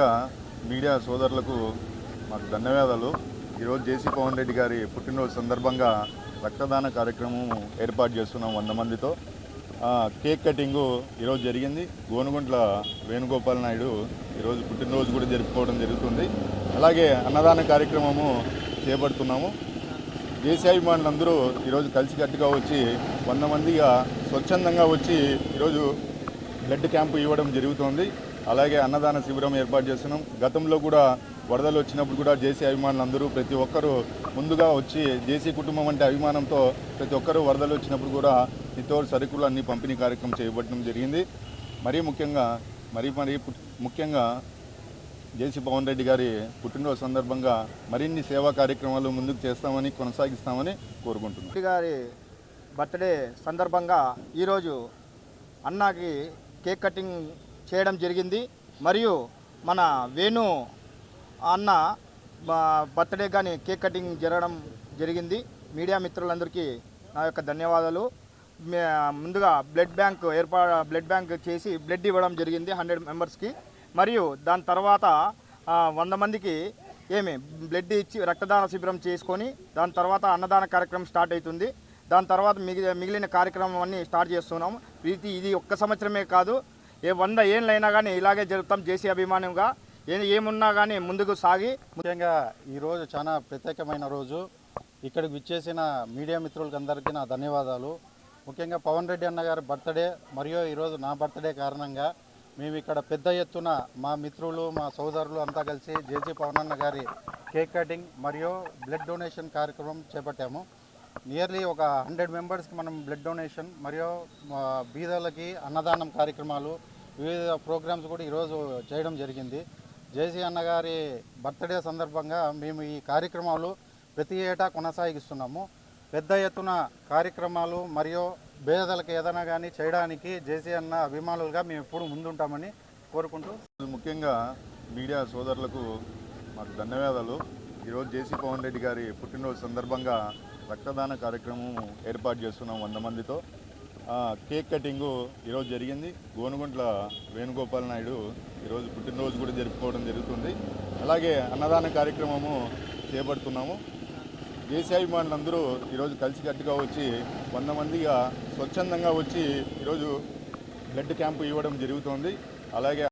ముఖ్యంగా మీడియా సోదరులకు మాకు ధన్యవాదాలు. ఈరోజు జేసీ పవన్ రెడ్డి గారి పుట్టినరోజు సందర్భంగా రక్తదాన కార్యక్రమం ఏర్పాటు చేస్తున్నాం వంద మందితో. కేక్ కటింగు ఈరోజు జరిగింది. గోనుగుంట్ల వేణుగోపాల్ నాయుడు ఈరోజు పుట్టినరోజు కూడా జరుపుకోవడం జరుగుతుంది. అలాగే అన్నదాన కార్యక్రమము చేపడుతున్నాము. దేశాభిమానులందరూ ఈరోజు కలిసికట్టుగా వచ్చి వంద మందిగా స్వచ్ఛందంగా వచ్చి ఈరోజు బ్లడ్ క్యాంపు ఇవ్వడం జరుగుతోంది. అలాగే అన్నదాన శిబిరం ఏర్పాటు చేస్తున్నాం. గతంలో కూడా వరదలు వచ్చినప్పుడు కూడా జేసీ అభిమానులందరూ ప్రతి ఒక్కరూ ముందుగా వచ్చి జేసీ కుటుంబం అంటే అభిమానంతో ప్రతి ఒక్కరూ వరదలు వచ్చినప్పుడు కూడా నిత్యవసర సరుకులు అన్ని పంపిణీ కార్యక్రమం చేపట్టడం జరిగింది. మరీ ముఖ్యంగా మరీ మరీ ముఖ్యంగా జేసీ పవన్ రెడ్డి గారి పుట్టినరోజు సందర్భంగా మరిన్ని సేవా కార్యక్రమాలు ముందుకు చేస్తామని కొనసాగిస్తామని కోరుకుంటున్నాం. రెడ్డి గారి బర్త్డే సందర్భంగా ఈరోజు అన్నాకి కేక్ కటింగ్ చేయడం జరిగింది. మరియు మన వేణు అన్న బర్త్డే కానీ కేక్ కటింగ్ జరగడం జరిగింది. మీడియా మిత్రులందరికీ నా యొక్క ధన్యవాదాలు. ముందుగా బ్లడ్ బ్యాంక్ ఏర్పా బ్లడ్ బ్యాంక్ చేసి బ్లడ్ ఇవ్వడం జరిగింది హండ్రెడ్ మెంబర్స్కి. మరియు దాని తర్వాత వంద మందికి ఏమి బ్లడ్ ఇచ్చి రక్తదాన శిబిరం చేసుకొని దాని తర్వాత అన్నదాన కార్యక్రమం స్టార్ట్ అవుతుంది. దాని తర్వాత మిగిలిన మిగిలిన కార్యక్రమం అన్నీ స్టార్ట్ చేస్తున్నాం ఇది ఇది ఒక్క సంవత్సరమే కాదు. ఏ వంద ఏళ్ళైనా కానీ ఇలాగే జరుపుతాం జేసీ అభిమానంగా. ఏ ఏమున్నా కానీ ముందుకు సాగి ముఖ్యంగా ఈరోజు చాలా ప్రత్యేకమైన రోజు. ఇక్కడికి విచ్చేసిన మీడియా మిత్రులకి అందరికీ నా ధన్యవాదాలు. ముఖ్యంగా పవన్ రెడ్డి అన్న గారి బర్త్డే మరియు ఈరోజు నా బర్త్డే కారణంగా మేము ఇక్కడ పెద్ద ఎత్తున మా మిత్రులు మా సోదరులు అంతా కలిసి జేజీ పవన్ అన్న గారి కేక్ కటింగ్ మరియు బ్లడ్ డొనేషన్ కార్యక్రమం చేపట్టాము. నియర్లీ ఒక హండ్రెడ్ మెంబర్స్కి మనం బ్లడ్ డొనేషన్ మరియు బీదలకి అన్నదానం కార్యక్రమాలు వివిధ ప్రోగ్రామ్స్ కూడా ఈరోజు చేయడం జరిగింది. జేసీ అన్నగారి బర్త్డే సందర్భంగా మేము ఈ కార్యక్రమాలు ప్రతి ఏటా కొనసాగిస్తున్నాము. పెద్ద ఎత్తున కార్యక్రమాలు మరియు పేదలకు ఏదైనా కానీ చేయడానికి జేసీ అన్న అభిమానులుగా మేము ఎప్పుడు ముందుంటామని కోరుకుంటూ ముఖ్యంగా మీడియా సోదరులకు మాకు ధన్యవాదాలు. ఈరోజు జేసీ పవన్ రెడ్డి గారి పుట్టినరోజు సందర్భంగా రక్తదాన కార్యక్రమం ఏర్పాటు చేస్తున్నాం వంద మందితో. కేక్ కటింగు ఈరోజు జరిగింది. గోనుగుంట్ల వేణుగోపాల్ నాయుడు ఈరోజు పుట్టినరోజు కూడా జరుపుకోవడం జరుగుతుంది. అలాగే అన్నదాన కార్యక్రమము చేపడుతున్నాము. దేశాభిమానులందరూ ఈరోజు కలిసికట్టుగా వచ్చి వంద మందిగా స్వచ్ఛందంగా వచ్చి ఈరోజు బ్లడ్ క్యాంపు ఇవ్వడం జరుగుతోంది. అలాగే